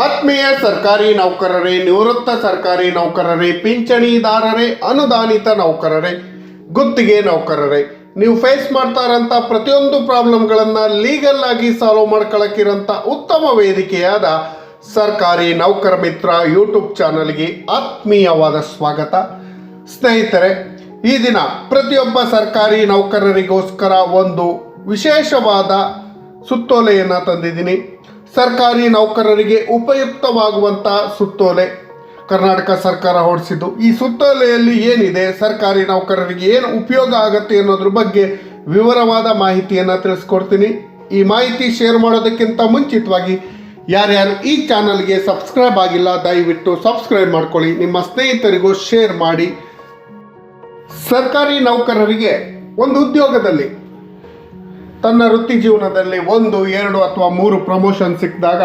ಆತ್ಮೀಯ ಸರ್ಕಾರಿ ನೌಕರರೇ, ನಿವೃತ್ತ ಸರ್ಕಾರಿ ನೌಕರರೇ, ಪಿಂಚಣಿದಾರರೇ, ಅನುದಾನಿತ ನೌಕರರೇ, ಗುತ್ತಿಗೆ ನೌಕರರೇ, ನೀವು ಫೇಸ್ ಮಾಡ್ತಾ ಇರೋಂಥ ಪ್ರತಿಯೊಂದು ಪ್ರಾಬ್ಲಮ್ಗಳನ್ನು ಲೀಗಲ್ ಆಗಿ ಸಾಲ್ವ್ ಮಾಡ್ಕೊಳಕ್ಕಿರೋಂಥ ಉತ್ತಮ ವೇದಿಕೆಯಾದ ಸರ್ಕಾರಿ ನೌಕರ ಮಿತ್ರ ಯೂಟ್ಯೂಬ್ ಚಾನಲ್ಗೆ ಆತ್ಮೀಯವಾದ ಸ್ವಾಗತ. ಸ್ನೇಹಿತರೆ, ಈ ದಿನ ಪ್ರತಿಯೊಬ್ಬ ಸರ್ಕಾರಿ ನೌಕರರಿಗೋಸ್ಕರ ಒಂದು ವಿಶೇಷವಾದ ಸುತ್ತೋಲೆಯನ್ನು ತಂದಿದ್ದೀನಿ. ಸರ್ಕಾರಿ ನೌಕರರಿಗೆ ಉಪಯುಕ್ತವಾಗುವಂಥ ಸುತ್ತೋಲೆ. ಕರ್ನಾಟಕ ಸರ್ಕಾರ ಹೊರಡಿಸಿದ್ದು ಈ ಸುತ್ತೋಲೆಯಲ್ಲಿ ಏನಿದೆ? ಸರ್ಕಾರಿ ನೌಕರರಿಗೆ ಏನು ಉಪಯೋಗ ಆಗುತ್ತೆ ಅನ್ನೋದ್ರ ಬಗ್ಗೆ ವಿವರವಾದ ಮಾಹಿತಿಯನ್ನು ತಿಳಿಸ್ಕೊಡ್ತೀನಿ. ಈ ಮಾಹಿತಿ ಶೇರ್ ಮಾಡೋದಕ್ಕಿಂತ ಮುಂಚಿತವಾಗಿ ಯಾರ್ಯಾರು ಈ ಚಾನಲ್ಗೆ ಸಬ್ಸ್ಕ್ರೈಬ್ ಆಗಿಲ್ಲ, ದಯವಿಟ್ಟು ಸಬ್ಸ್ಕ್ರೈಬ್ ಮಾಡ್ಕೊಳ್ಳಿ. ನಿಮ್ಮ ಸ್ನೇಹಿತರಿಗೂ ಶೇರ್ ಮಾಡಿ. ಸರ್ಕಾರಿ ನೌಕರರಿಗೆ ಒಂದು ಉದ್ಯೋಗದಲ್ಲಿ ತನ್ನ ವೃತ್ತಿ ಜೀವನದಲ್ಲಿ ಒಂದು, ಎರಡು ಅಥವಾ ಮೂರು ಪ್ರಮೋಷನ್ ಸಿಕ್ಕಿದಾಗ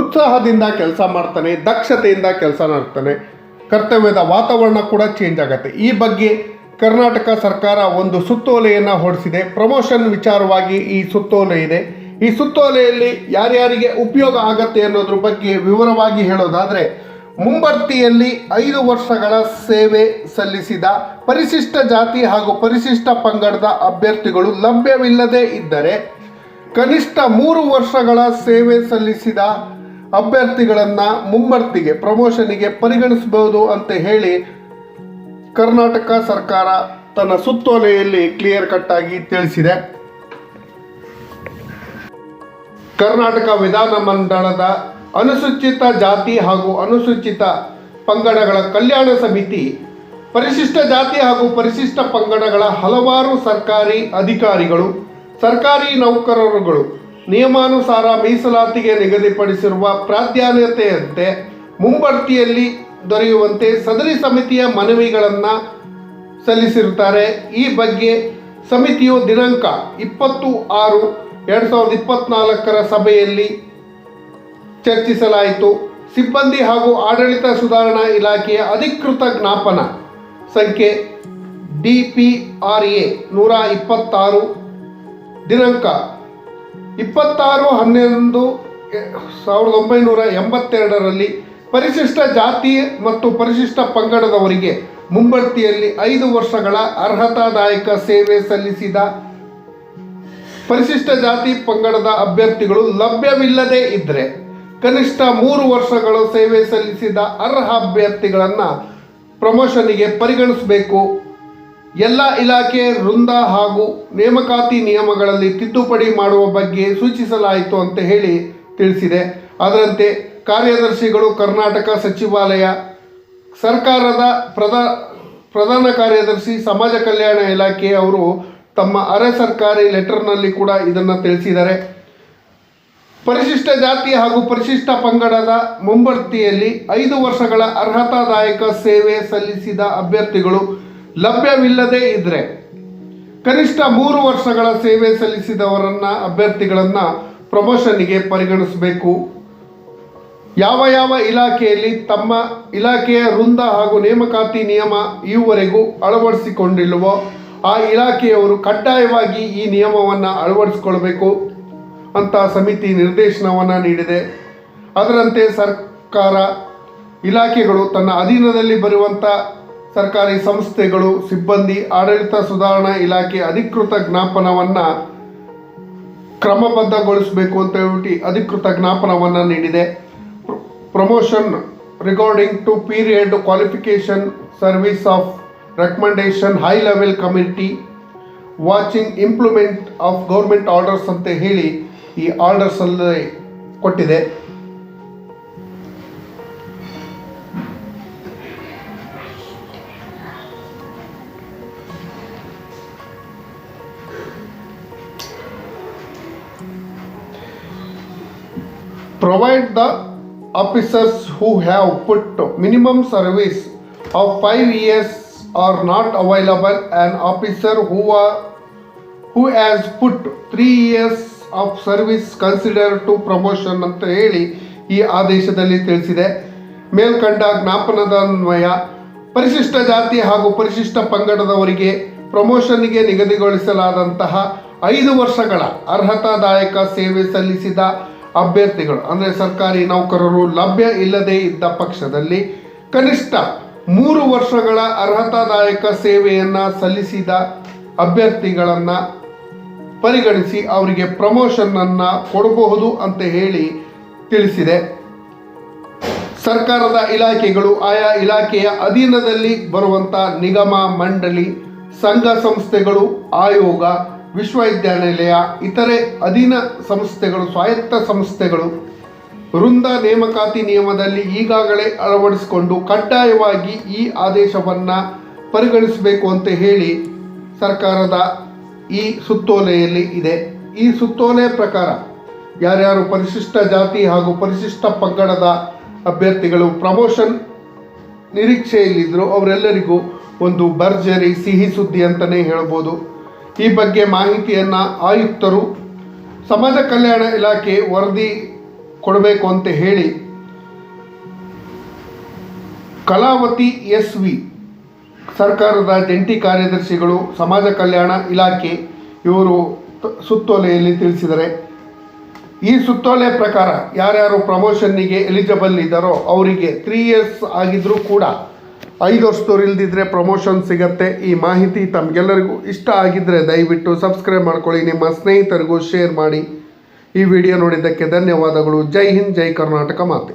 ಉತ್ಸಾಹದಿಂದ ಕೆಲಸ ಮಾಡ್ತಾನೆ, ದಕ್ಷತೆಯಿಂದ ಕೆಲಸ ಮಾಡ್ತಾನೆ. ಕರ್ತವ್ಯದ ವಾತಾವರಣ ಕೂಡ ಚೇಂಜ್ ಆಗುತ್ತೆ. ಈ ಬಗ್ಗೆ ಕರ್ನಾಟಕ ಸರ್ಕಾರ ಒಂದು ಸುತ್ತೋಲೆಯನ್ನು ಹೊರಡಿಸಿದೆ ಪ್ರಮೋಷನ್ ವಿಚಾರವಾಗಿ ಈ ಸುತ್ತೋಲೆ ಇದೆ. ಈ ಸುತ್ತೋಲೆಯಲ್ಲಿ ಯಾರ್ಯಾರಿಗೆ ಉಪಯೋಗ ಆಗತ್ತೆ ಅನ್ನೋದ್ರ ಬಗ್ಗೆ ವಿವರವಾಗಿ ಹೇಳೋದಾದರೆ ಮುಂಬರ್ತಿಯಲ್ಲಿ ಐದು ವರ್ಷಗಳ ಸೇವೆ ಸಲ್ಲಿಸಿದ ಪರಿಶಿಷ್ಟ ಜಾತಿ ಹಾಗೂ ಪರಿಶಿಷ್ಟ ಪಂಗಡದ ಅಭ್ಯರ್ಥಿಗಳು ಲಭ್ಯವಿಲ್ಲದೇ ಇದ್ದರೆ ಕನಿಷ್ಠ ಮೂರು ವರ್ಷಗಳ ಸೇವೆ ಸಲ್ಲಿಸಿದ ಅಭ್ಯರ್ಥಿಗಳನ್ನು ಮುಂಬರ್ತಿಗೆ, ಪ್ರಮೋಷನಿಗೆ ಪರಿಗಣಿಸಬಹುದು ಅಂತ ಹೇಳಿ ಕರ್ನಾಟಕ ಸರ್ಕಾರ ತನ್ನ ಸುತ್ತೋಲೆಯಲ್ಲಿ ಕ್ಲಿಯರ್ ಕಟ್ ಆಗಿ ತಿಳಿಸಿದೆ. ಕರ್ನಾಟಕ ವಿಧಾನಮಂಡಲದ ಅನುಸೂಚಿತ ಜಾತಿ ಹಾಗೂ ಅನುಸೂಚಿತ ಪಂಗಡಗಳ ಕಲ್ಯಾಣ ಸಮಿತಿ, ಪರಿಶಿಷ್ಟ ಜಾತಿ ಹಾಗೂ ಪರಿಶಿಷ್ಟ ಪಂಗಡಗಳ ಹಲವಾರು ಸರ್ಕಾರಿ ಅಧಿಕಾರಿಗಳು, ಸರ್ಕಾರಿ ನೌಕರರುಗಳು ನಿಯಮಾನುಸಾರ ಮೀಸಲಾತಿಗೆ ನಿಗದಿಪಡಿಸಿರುವ ಪ್ರಾಧಾನ್ಯತೆಯಂತೆ ಮುಂಬಡ್ತಿಯಲ್ಲಿ ದೊರೆಯುವಂತೆ ಸದರಿ ಸಮಿತಿಯ ಮನವಿಗಳನ್ನು ಸಲ್ಲಿಸಿರುತ್ತಾರೆ. ಈ ಬಗ್ಗೆ ಸಮಿತಿಯು ದಿನಾಂಕ ಇಪ್ಪತ್ತು ಆರು ಎರಡು ಸಾವಿರದ ಇಪ್ಪತ್ತ್ನಾಲ್ಕರ ಸಭೆಯಲ್ಲಿ ಚರ್ಚಿಸಲಾಯಿತು. ಸಿಬ್ಬಂದಿ ಹಾಗೂ ಆಡಳಿತ ಸುಧಾರಣಾ ಇಲಾಖೆಯ ಅಧಿಕೃತ ಜ್ಞಾಪನ ಸಂಖ್ಯೆ ಡಿ ಪಿ ಆರ್ ಎ ನೂರ ಇಪ್ಪತ್ತಾರು. ದಿನಾಂಕ ಇಪ್ಪತ್ತಾರು ಹನ್ನೊಂದು ಸಾವಿರದ ಒಂಬೈನೂರ ಎಂಬತ್ತೆರಡರಲ್ಲಿ ಪರಿಶಿಷ್ಟ ಜಾತಿ ಮತ್ತು ಪರಿಶಿಷ್ಟ ಪಂಗಡದವರಿಗೆ ಮುಂಬಡ್ತಿಯಲ್ಲಿ ಐದು ವರ್ಷಗಳ ಅರ್ಹತಾದಾಯಕ ಸೇವೆ ಸಲ್ಲಿಸಿದ ಪರಿಶಿಷ್ಟ ಜಾತಿ ಪಂಗಡದ ಅಭ್ಯರ್ಥಿಗಳು ಲಭ್ಯವಿಲ್ಲದೇ ಇದ್ದರೆ ಕನಿಷ್ಠ ಮೂರು ವರ್ಷಗಳು ಸೇವೆ ಸಲ್ಲಿಸಿದ ಅರ್ಹ ಅಭ್ಯರ್ಥಿಗಳನ್ನು ಪ್ರಮೋಷನ್ಗೆ ಪರಿಗಣಿಸಬೇಕು. ಎಲ್ಲ ಇಲಾಖೆ ವೃಂದ ಹಾಗೂ ನೇಮಕಾತಿ ನಿಯಮಗಳಲ್ಲಿ ತಿದ್ದುಪಡಿ ಮಾಡುವ ಬಗ್ಗೆ ಸೂಚಿಸಲಾಯಿತು ಅಂತ ಹೇಳಿ ತಿಳಿಸಿದೆ. ಅದರಂತೆ ಕಾರ್ಯದರ್ಶಿಗಳು ಕರ್ನಾಟಕ ಸಚಿವಾಲಯ, ಸರ್ಕಾರದ ಪ್ರಧಾ, ಪ್ರಧಾನ ಕಾರ್ಯದರ್ಶಿ, ಸಮಾಜ ಕಲ್ಯಾಣ ಇಲಾಖೆ ಅವರು ತಮ್ಮ ಅರೆ ಸರ್ಕಾರಿ ಲೆಟರ್ನಲ್ಲಿ ಕೂಡ ಇದನ್ನು ತಿಳಿಸಿದ್ದಾರೆ. ಪರಿಶಿಷ್ಟ ಜಾತಿ ಹಾಗೂ ಪರಿಶಿಷ್ಟ ಪಂಗಡದ ಮುಂಬಡ್ತಿಯಲ್ಲಿ ಐದು ವರ್ಷಗಳ ಅರ್ಹತಾದಾಯಕ ಸೇವೆ ಸಲ್ಲಿಸಿದ ಅಭ್ಯರ್ಥಿಗಳು ಲಭ್ಯವಿಲ್ಲದೇ ಇದ್ದರೆ ಕನಿಷ್ಠ ಮೂರು ವರ್ಷಗಳ ಸೇವೆ ಸಲ್ಲಿಸಿದವರನ್ನ ಅಭ್ಯರ್ಥಿಗಳನ್ನು ಪ್ರಮೋಷನ್ಗೆ ಪರಿಗಣಿಸಬೇಕು. ಯಾವ ಯಾವ ಇಲಾಖೆಯಲ್ಲಿ ತಮ್ಮ ಇಲಾಖೆಯ ವೃಂದ ಹಾಗೂ ನೇಮಕಾತಿ ನಿಯಮ ಈವರೆಗೂ ಅಳವಡಿಸಿಕೊಂಡಿಲ್ಲವೋ ಆ ಇಲಾಖೆಯವರು ಕಡ್ಡಾಯವಾಗಿ ಈ ನಿಯಮವನ್ನು ಅಳವಡಿಸಿಕೊಳ್ಬೇಕು. ಅಂತ ಸಮಿತಿ ನಿರ್ದೇಶನವನ್ನು ನೀಡಿದೆ. ಅದರಂತೆ ಸರ್ಕಾರ ಇಲಾಖೆಗಳು ತನ್ನ ಅಧೀನದಲ್ಲಿ ಬರುವಂಥ ಸರ್ಕಾರಿ ಸಂಸ್ಥೆಗಳು, ಸಿಬ್ಬಂದಿ, ಆಡಳಿತ ಸುಧಾರಣಾ ಇಲಾಖೆ ಅಧಿಕೃತ ಜ್ಞಾಪನವನ್ನು ಕ್ರಮಬದ್ಧಗೊಳಿಸಬೇಕು ಅಂತ ಹೇಳ್ಬಿಟ್ಟು ಅಧಿಕೃತ ಜ್ಞಾಪನವನ್ನು ನೀಡಿದೆ. Promotion regarding to period qualification service of recommendation high level committee watching implement of government orders ಅಂತ ಹೇಳಿ ಈ ಆರ್ಡರ್ಸಲ್ಲಿ ಕೊಟ್ಟಿದೆ provide the officers who have put minimum service of 5 years are not available an officer who are who has put 3 years of service consider to promotion ಅಂತ ಹೇಳಿ ಈ ಆದೇಶದಲ್ಲಿ ತಿಳಿಸಿದೆ. ಮೇಲ್ಕಂಡ ಜ್ಞಾಪನದ ಅನ್ವಯ ಪರಿಶಿಷ್ಟ ಜಾತಿ ಹಾಗೂ ಪರಿಶಿಷ್ಟ ಪಂಗಡದವರಿಗೆ ಪ್ರಮೋಷನ್ಗೆ ನಿಗದಿಗೊಳಿಸಲಾದಂತಹ ಐದು ವರ್ಷಗಳ ಅರ್ಹತಾದಾಯಕ ಸೇವೆ ಸಲ್ಲಿಸಿದ ಅಭ್ಯರ್ಥಿಗಳು, ಅಂದರೆ ಸರ್ಕಾರಿ ನೌಕರರು ಲಭ್ಯ ಇಲ್ಲದೇ ಇದ್ದ ಪಕ್ಷದಲ್ಲಿ ಕನಿಷ್ಠ ಮೂರು ವರ್ಷಗಳ ಅರ್ಹತಾದಾಯಕ ಸೇವೆಯನ್ನು ಸಲ್ಲಿಸಿದ ಅಭ್ಯರ್ಥಿಗಳನ್ನು ಪರಿಗಣಿಸಿ ಅವರಿಗೆ ಪ್ರಮೋಷನ್ನನ್ನು ಕೊಡಬಹುದು ಅಂತ ಹೇಳಿ ತಿಳಿಸಿದೆ. ಸರ್ಕಾರದ ಇಲಾಖೆಗಳು ಆಯಾ ಇಲಾಖೆಯ ಅಧೀನದಲ್ಲಿ ಬರುವಂಥ ನಿಗಮ, ಮಂಡಳಿ, ಸಂಘ ಸಂಸ್ಥೆಗಳು, ಆಯೋಗ, ವಿಶ್ವವಿದ್ಯಾನಿಲಯ, ಇತರೆ ಅಧೀನ ಸಂಸ್ಥೆಗಳು, ಸ್ವಾಯತ್ತ ಸಂಸ್ಥೆಗಳು ವೃಂದ ನೇಮಕಾತಿ ನಿಯಮದಲ್ಲಿ ಈಗಾಗಲೇ ಅಳವಡಿಸಿಕೊಂಡು ಕಡ್ಡಾಯವಾಗಿ ಈ ಆದೇಶವನ್ನು ಪರಿಗಣಿಸಬೇಕು ಅಂತ ಹೇಳಿ ಸರ್ಕಾರದ ಈ ಸುತ್ತೋಲೆಯಲ್ಲಿ ಇದೆ. ಈ ಸುತ್ತೋಲೆ ಪ್ರಕಾರ ಯಾರ್ಯಾರು ಪರಿಶಿಷ್ಟ ಜಾತಿ ಹಾಗೂ ಪರಿಶಿಷ್ಟ ಪಂಗಡದ ಅಭ್ಯರ್ಥಿಗಳು ಪ್ರಮೋಷನ್ ನಿರೀಕ್ಷೆಯಲ್ಲಿದ್ದರು ಅವರೆಲ್ಲರಿಗೂ ಒಂದು ಭರ್ಜರಿ ಸಿಹಿ ಸುದ್ದಿ ಅಂತಲೇ ಹೇಳ್ಬೋದು. ಈ ಬಗ್ಗೆ ಮಾಹಿತಿಯನ್ನು ಆಯುಕ್ತರು ಸಮಾಜ ಕಲ್ಯಾಣ ಇಲಾಖೆ ವರದಿ ಕೊಡಬೇಕು ಅಂತ ಹೇಳಿ ಕಲಾವತಿ ಎಸ್ ವಿ ಸರ್ಕಾರದ ಜಂಟಿ ಕಾರ್ಯದರ್ಶಿಗಳು, ಸಮಾಜ ಕಲ್ಯಾಣ ಇಲಾಖೆ ಇವರು ಸುತ್ತೋಲೆಯಲ್ಲಿ ತಿಳಿಸಿದರೆ, ಈ ಸುತ್ತೋಲೆ ಪ್ರಕಾರ ಯಾರ್ಯಾರು ಪ್ರಮೋಷನ್ನಿಗೆ ಎಲಿಜಿಬಲ್ ಇದ್ದಾರೋ ಅವರಿಗೆ ತ್ರೀ ಇಯರ್ಸ್ ಆಗಿದ್ದರೂ ಕೂಡ ಐದು ವರ್ಷದವ್ರು ಇಲ್ದಿದ್ರೆ ಪ್ರಮೋಷನ್ ಸಿಗತ್ತೆ. ಈ ಮಾಹಿತಿ ತಮಗೆಲ್ಲರಿಗೂ ಇಷ್ಟ ಆಗಿದ್ದರೆ ದಯವಿಟ್ಟು ಸಬ್ಸ್ಕ್ರೈಬ್ ಮಾಡ್ಕೊಳ್ಳಿ, ನಿಮ್ಮ ಸ್ನೇಹಿತರಿಗೂ ಶೇರ್ ಮಾಡಿ. ಈ ವಿಡಿಯೋ ನೋಡಿದ್ದಕ್ಕೆ ಧನ್ಯವಾದಗಳು. ಜೈ ಹಿಂದ್, ಜೈ ಕರ್ನಾಟಕ ಮಾತೆ.